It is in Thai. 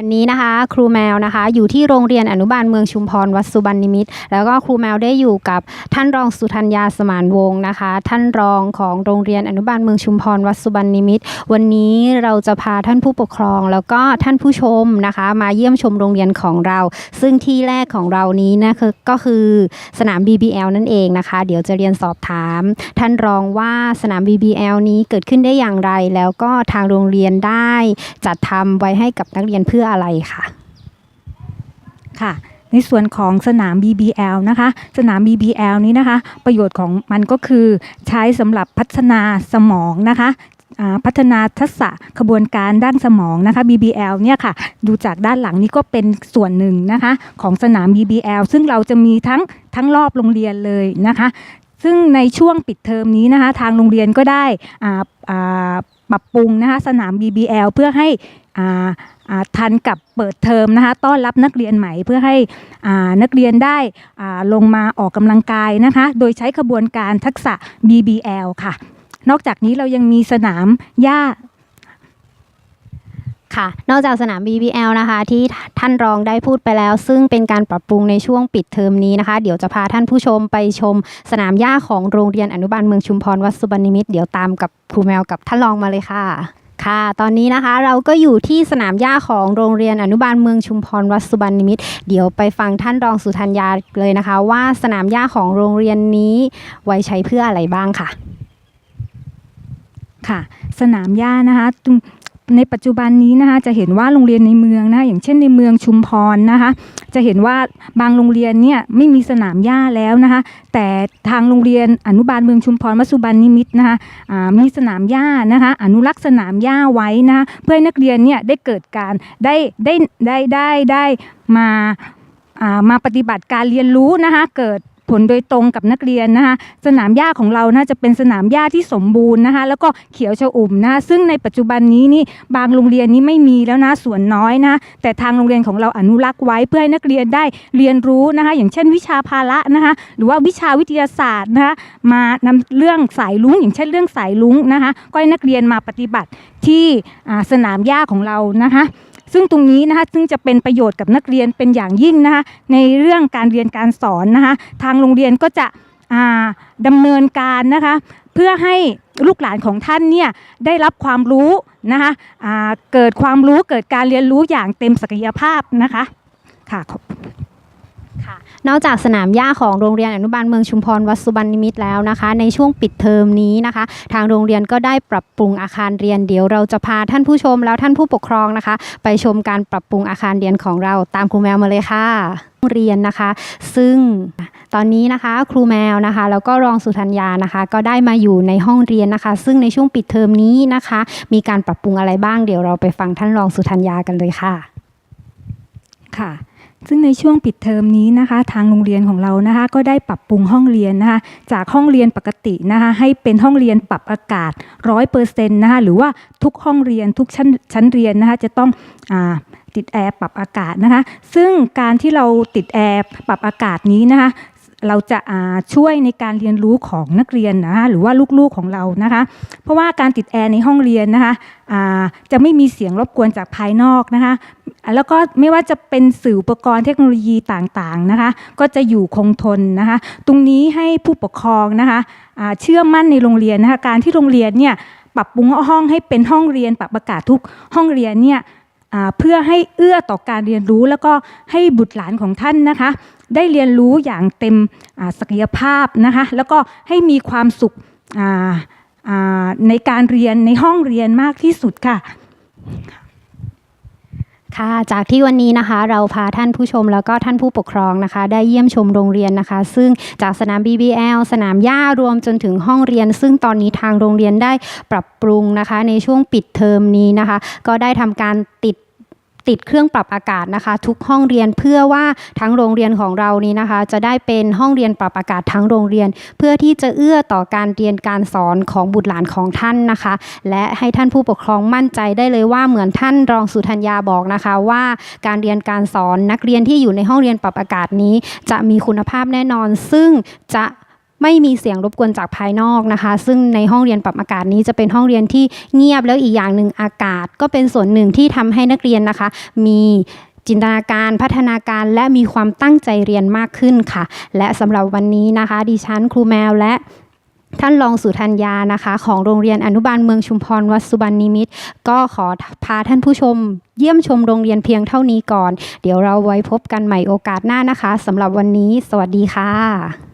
วันนี้นะคะครูแมวนะคะอยู่ที่โรงเรียนอนุบาลเมืองชุมพรวัดสุบรรณนิมิตแล้วก็ครูแมวได้อยู่กับท่านรองสุธัญญาสมานวงศ์นะคะ ท่านรองของโรงเรียนอนุบาลเมืองชุมพรวัดสุบรรณนิมิต วันนี้เราจะพาท่านผู้ปกครอง แล้วก็ท่านผู้ชมนะคะ มาเยี่ยมชมโรงเรียนของเรา ซึ่งที่แรกของเรานี้นะคือก็คือสนาม BBL นั่นเองนะคะ เดี๋ยวจะเรียนสอบถาม ท่านรองว่าสนาม BBL นี้เกิดขึ้นได้อย่างไร แล้วก็ทางโรงเรียนได้จัดทำไว้ให้กับนักเรียนเพื่ออะไรค่ะ ค่ะ ในส่วนของสนาม BBL นะคะ สนาม BBL นี้นะคะ ประโยชน์ของมันก็คือใช้สำหรับพัฒนาสมองนะคะพัฒนาทักษะขบวนการด้านสมองนะคะ BBL เนี่ยค่ะ ดูจากด้านหลังนี้ก็เป็นส่วนหนึ่งนะคะ ของสนาม BBL ซึ่งเราจะมีทั้งทั้งรอบโรงเรียนเลยนะคะ ซึ่งในช่วงปิดเทอมนี้นะคะทางโรงเรียนก็ได้ปรับปรุงนะคะสนาม BBL เพื่อให้ทันกับเปิดเทอมนะคะต้อนรับนักเรียนใหม่เพื่อให้นักเรียนได้ลงมาออกกำลังกายนะคะโดยใช้ขบวนการทักษะ BBL ค่ะ นอกจากนี้เรายังมีสนามหญ้า ค่ะ นอกจากสนาม BBL นะคะ ที่ท่านรองได้พูดไปแล้ว ซึ่งเป็นการปรับปรุงในช่วงปิดเทอมนี้นะคะ เดี๋ยวจะพาท่านผู้ชมไปชม สนามหญ้าของโรงเรียนอนุบาลเมืองชุมพรวัดสุบรรณนิมิตรเดี๋ยวตามกับครูแมวกับท่านรองมาเลยค่ะค่ะ ตอนนี้นะคะเราก็อยู่ที่สนามหญ้าของโรงเรียนอนุบาลเมืองชุมพรวัดสุบรรณนิมิตรเดี๋ยวไปฟังท่านรองสุธัญญาเลยนะคะ ว่าสนามหญ้าของโรงเรียนนี้ไว้ใช้เพื่ออะไรบ้างค่ะ ค่ะ สนามหญ้านะคะตรง ในปัจจุบันนี้นะคะจะเห็นว่าโรงเรียนในเมืองนะอย่างเช่นในเมืองชุมพรนะคะจะเห็นว่าบางโรงเรียนเนี่ยไม่มีสนามหญ้าแล้วนะคะแต่ทางโรงเรียนอนุบาลเมืองชุมพรวัสุบรรณนิมิตรนะคะมีสนามหญ้านะคะอนุรักษ์สนามหญ้าไว้นะคะเพื่อให้นักเรียนเนี่ยได้เกิดการได้ได้ได้ได้ได้มามาปฏิบัติการเรียนรู้นะคะเกิด ผลโดยตรงกับนักเรียนนะคะสนามหญ้าของเรานะจะเป็นสนามหญ้าที่สมบูรณ์นะคะแล้วก็เขียวชอุ่มนะะซึ่งในปัจจุบันนี้นี่บางโรงเรียนนี้ไม่มีแล้วนะส่วนน้อยนะแต่ทางโรงเรียนของเราอนุรักษ์ไว้เพื่อให้นักเรียนได้เรียนรู้นะคะอย่างเช่นวิชาพาระนะคะหรือว่าวิชาวิทยาศาสตร์นะคะมานำเรื่องสายลุงอย่างเช่นเรื่องสายลุงนะคะก็ให้นักเรียนมาปฏิบัติที่สนามหญ้าของเรานะคะ ซึ่งตรงนี้นะคะซึ่งจะเป็นประโยชน์กับนักเรียนเป็นอย่างยิ่งนะคะในเรื่องการเรียนการสอนนะคะทางโรงเรียนก็จะดำดำเนินการนะคะเพื่อให้ลูกหลานของท่านเนี่ยได้รับความรู้นะคะเกิดความรู้เกิดการเรียนรู้อย่างเต็มศักยภาพนะคะค่ะขอบ นอกจากสนามหญ้าของโรงเรียนอนุบาลเมืองชุมพรวัดสุบรรณนิมิตแล้วนะคะ ในช่วงปิดเทอมนี้นะคะ ทางโรงเรียนก็ได้ปรับปรุงอาคารเรียนเดี๋ยวเราจะพาท่านผู้ชมแล้วท่านผู้ปกครองนะคะ ไปชมการปรับปรุงอาคารเรียนของเราตามครูแมวมาเลยค่ะโรงเรียนนะคะ ซึ่งตอนนี้นะคะครูแมวนะคะ แล้วก็รองสุธัญญานะคะ ก็ได้มาอยู่ในห้องเรียนนะคะ ซึ่งในช่วงปิดเทอมนี้นะคะ มีการปรับปรุงอะไรบ้างเดี๋ยวเราไปฟังท่านรองสุธัญญากันเลยค่ะค่ะ ซึ่งในช่วงปิดเทอมนี้นะคะ ทางโรงเรียนของเรานะคะ ก็ได้ปรับปรุงห้องเรียนนะคะ จากห้องเรียนปกตินะคะ ให้เป็นห้องเรียนปรับอากาศร้อยเปอร์เซ็นต์นะคะหรือว่าทุกห้องเรียนทุกชั้นชั้นเรียนนะคะ จะต้องอาติดแอร์ปรับอากาศนะคะ ซึ่งการที่เราติดแอร์ปรับอากาศนี้นะคะ เราจะาช่วยในการเรียนรู้ของนักเรียนนะคะหรือว่าลูกๆของเรานะคะ เพราะว่าการติดแอร์ในห้องเรียนนะคะจะไม่มีเสียงรบกวนจากภายนอกนะคะ แล้วก็ไม่ว่าจะเป็นสื่ออุปกรณ์เทคโนโลยีต่างๆนะคะ ก็จะอยู่คงทนนะคะ ตรงนี้ให้ผู้ปกครองนะคะเชื่อมั่นในโรงเรียนนะคะการที่โรงเรียนเนี่ยปรับปรุงห้องให้เป็นห้องเรียนปรับอากาศทุกห้องเรียนเนี่ยเพื่อให้เอื้อต่อการเรียนรู้ แล้วก็ให้บุตรหลานของท่านนะคะ ได้เรียนรู้อย่างเต็มศักยภาพนะคะ แล้วก็ให้มีความสุขในการเรียนในห้องเรียนมากที่สุดค่ะ ค่ะจากที่วันนี้นะคะเราพาท่านผู้ชมแล้วก็ท่านผู้ปกครองนะคะ ได้เยี่ยมชมโรงเรียนนะคะ ซึ่งจากสนาม BBL สนามหญ้ารวมจนถึงห้องเรียน ซึ่งตอนนี้ทางโรงเรียนได้ปรับปรุงนะคะ ในช่วงปิดเทอมนี้นะคะ ก็ได้ทำการติด ติดเครื่องปรับอากาศนะคะ ทุกห้องเรียนเพื่อว่าทั้งโรงเรียนของเรานี้นะคะ จะได้เป็นห้องเรียนปรับอากาศทั้งโรงเรียน เพื่อที่จะเอื้อต่อการเรียนการสอนของบุตรหลานของท่านนะคะ และให้ท่านผู้ปกครองมั่นใจได้เลยว่าเหมือนท่านรองสุธัญญาบอกนะคะว่าการเรียนการสอนนักเรียนที่อยู่ในห้องเรียนปรับอากาศนี้ จะมีคุณภาพแน่นอน ซึ่งจะ ไม่มีเสียงรบกวนจากภายนอกนะคะ ซึ่งในห้องเรียนปรับอากาศนี้จะเป็นห้องเรียนที่เงียบแล้วอีกอย่างหนึ่งอากาศ ก็เป็นส่วนหนึ่งที่ทำให้นักเรียนนะคะ มีจินตนาการพัฒนาการและมีความตั้งใจเรียนมากขึ้นค่ะ และสำหรับวันนี้นะคะ ดิฉันครูแมวและท่านรองสุธัญญานะคะ ของโรงเรียนอนุบาลเมืองชุมพรวัดสุบรรณนิมิต ก็ขอพาท่านผู้ชม เยี่ยมชมโรงเรียนเพียงเท่านี้ก่อน เดี๋ยวเราไว้พบกันใหม่โอกาสหน้านะคะสำหรับวันนี้ สวัสดีค่ะ